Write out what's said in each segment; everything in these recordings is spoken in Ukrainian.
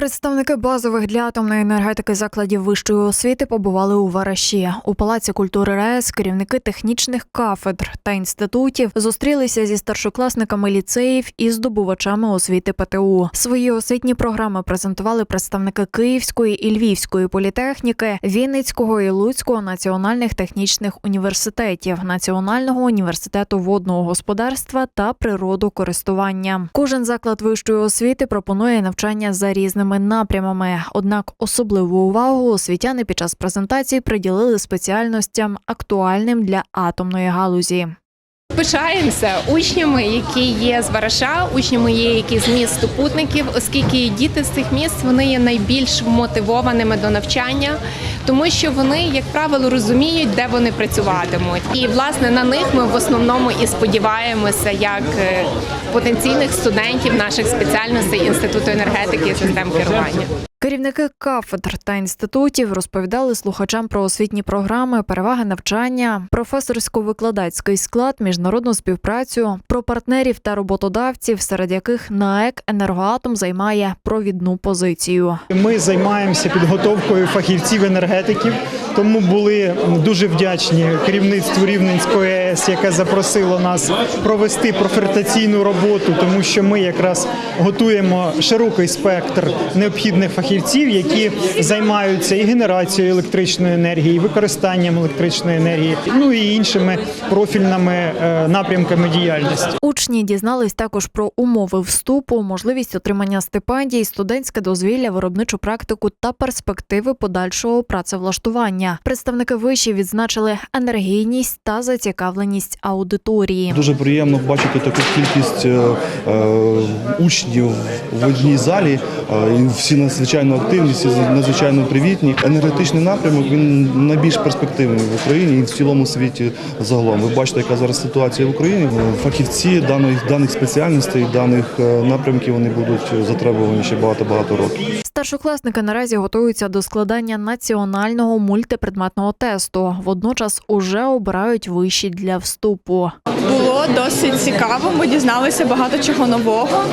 Представники базових для атомної енергетики закладів вищої освіти побували у Вараші. У Палаці культури РаЕС керівники технічних кафедр та інститутів зустрілися зі старшокласниками ліцеїв і здобувачами освіти ПТУ. Свої освітні програми презентували представники Київської і Львівської політехніки, Вінницького і Луцького національних технічних університетів, Національного університету водного господарства та природокористування. Кожен заклад вищої освіти пропонує навчання за різними напрямами. Однак особливу увагу освітяни під час презентації приділили спеціальностям актуальним для атомної галузі. Пишаємося учнями, які є з Вараша, учнями є які з міст супутників, оскільки діти з цих міст вони є найбільш мотивованими до навчання, тому що вони, як правило, розуміють, де вони працюватимуть. І власне на них ми в основному і сподіваємося, як е, потенційних студентів наших спеціальностей інституту енергетики і систем керування. Керівники кафедр та інститутів розповідали слухачам про освітні програми, переваги навчання, професорсько-викладацький склад, міжнародну співпрацю, про партнерів та роботодавців, серед яких НАЕК «Енергоатом» займає провідну позицію. Ми займаємося підготовкою фахівців енергетиків, тому були дуже вдячні керівництву Рівненської АЕС, яке запросило нас провести профертаційну роботу, тому що ми якраз готуємо широкий спектр необхідних фахівців, які займаються і генерацією електричної енергії, і використанням електричної енергії, ну і іншими профільними е, напрямками діяльності. Учні дізнались також про умови вступу, можливість отримання стипендій, студентське дозвілля, виробничу практику та перспективи подальшого працевлаштування. Представники виші відзначили енергійність та зацікавленість аудиторії. Дуже приємно бачити таку кількість е, е, учнів в одній залі. Е, всі надзвичайно активні, всі надзвичайно привітні. Енергетичний напрямок він найбільш перспективний в Україні і в цілому світі загалом. Ви бачите, яка зараз ситуація в Україні. Фахівці даних даних спеціальностей, даних напрямків вони будуть затребувані ще багато багато років. Старшокласники наразі готуються до складання національного мультипредметного тесту. Водночас уже обирають вищі для вступу. Було досить цікаво. Ми дізналися багато чого нового.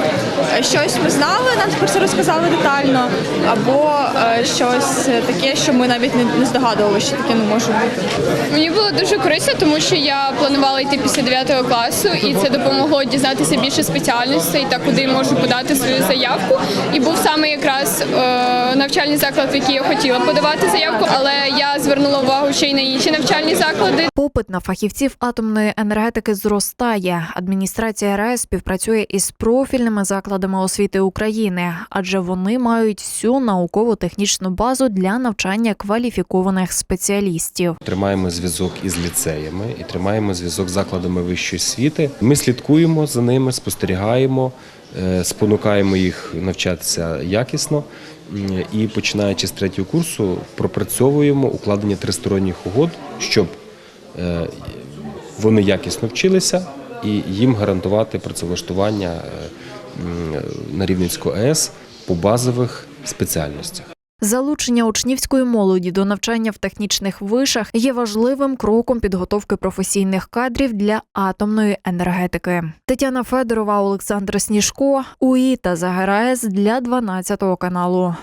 Е, Щось ми знали, нам про це розказали детально, або е, щось таке, що ми навіть не, здогадувалися, що таке не може бути. Мені було дуже корисно, тому що я планувала йти після 9 класу, і це допомогло дізнатися більше спеціальностей та куди можу подати свою заявку. І був саме якраз е, навчальний заклад, в який я хотіла подавати заявку, але я звернула увагу ще й на інші навчальні заклади. Попит на фахівців атомної енергетики зростає. Адміністрація РаЕС співпрацює із профільними закладами освіти України, адже вони мають всю науково-технічну базу для навчання кваліфікованих спеціалістів. Тримаємо зв'язок із ліцеями і тримаємо зв'язок з закладами вищої освіти. Ми слідкуємо за ними, спостерігаємо, е, спонукаємо їх навчатися якісно. І починаючи з третього курсу, пропрацьовуємо укладення тристоронніх угод, щоб е, вони якісно вчилися і їм гарантувати працевлаштування е, на Рівненську АЕС по базових спеціальностях. Залучення учнівської молоді до навчання в технічних вишах є важливим кроком підготовки професійних кадрів для атомної енергетики. Тетяна Федорова, Олександр Сніжко, УІ та Загераєс для 12 каналу.